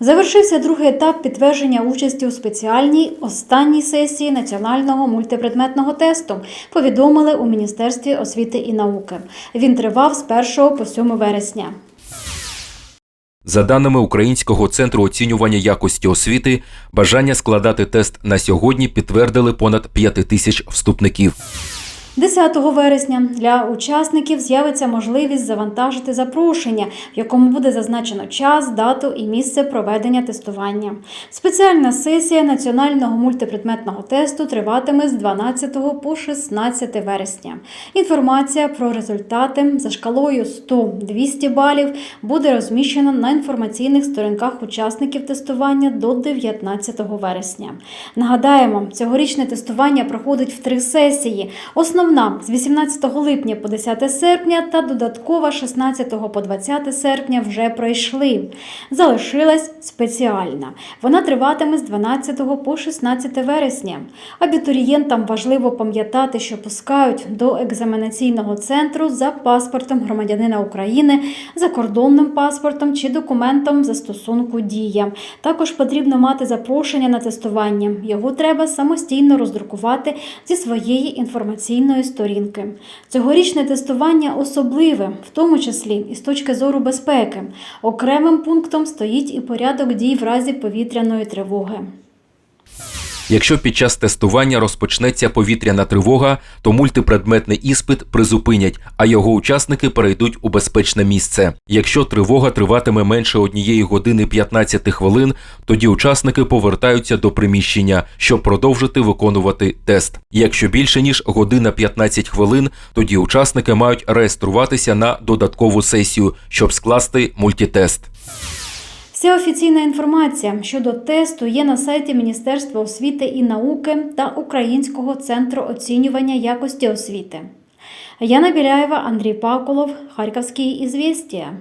Завершився другий етап підтвердження участі у спеціальній останній сесії національного мультипредметного тесту. Повідомили у Міністерстві освіти і науки. Він тривав з 1 по 7 вересня. За даними Українського центру оцінювання якості освіти, бажання складати тест на сьогодні підтвердили понад 5 тисяч вступників. 10 вересня для учасників з'явиться можливість завантажити запрошення, в якому буде зазначено час, дату і місце проведення тестування. Спеціальна сесія національного мультипредметного тесту триватиме з 12 по 16 вересня. Інформація про результати за шкалою 100-200 балів буде розміщена на інформаційних сторінках учасників тестування до 19 вересня. Нагадаємо, цьогорічне тестування проходить в три сесії. Основна з 18 липня по 10 серпня та додаткова 16 по 20 серпня вже пройшли. Залишилась спеціальна. Вона триватиме з 12 по 16 вересня. Абітурієнтам важливо пам'ятати, що пускають до екзаменаційного центру за паспортом громадянина України, закордонним паспортом чи документом застосунку дія. Також потрібно мати запрошення на тестування. Його треба самостійно роздрукувати зі своєї інформаційної сторінки. Цьогорічне тестування особливе, в тому числі і з точки зору безпеки. Окремим пунктом стоїть і порядок дій в разі повітряної тривоги. Якщо під час тестування розпочнеться повітряна тривога, то мультипредметний іспит призупинять, а його учасники перейдуть у безпечне місце. Якщо тривога триватиме менше однієї години 15 хвилин, тоді учасники повертаються до приміщення, щоб продовжити виконувати тест. Якщо більше ніж година 15 хвилин, тоді учасники мають реєструватися на додаткову сесію, щоб скласти мультитест. Вся офіційна інформація щодо тесту є на сайті Міністерства освіти і науки та Українського центру оцінювання якості освіти. Яна Біляєва, Андрій Паколов, Харківські ізвістія.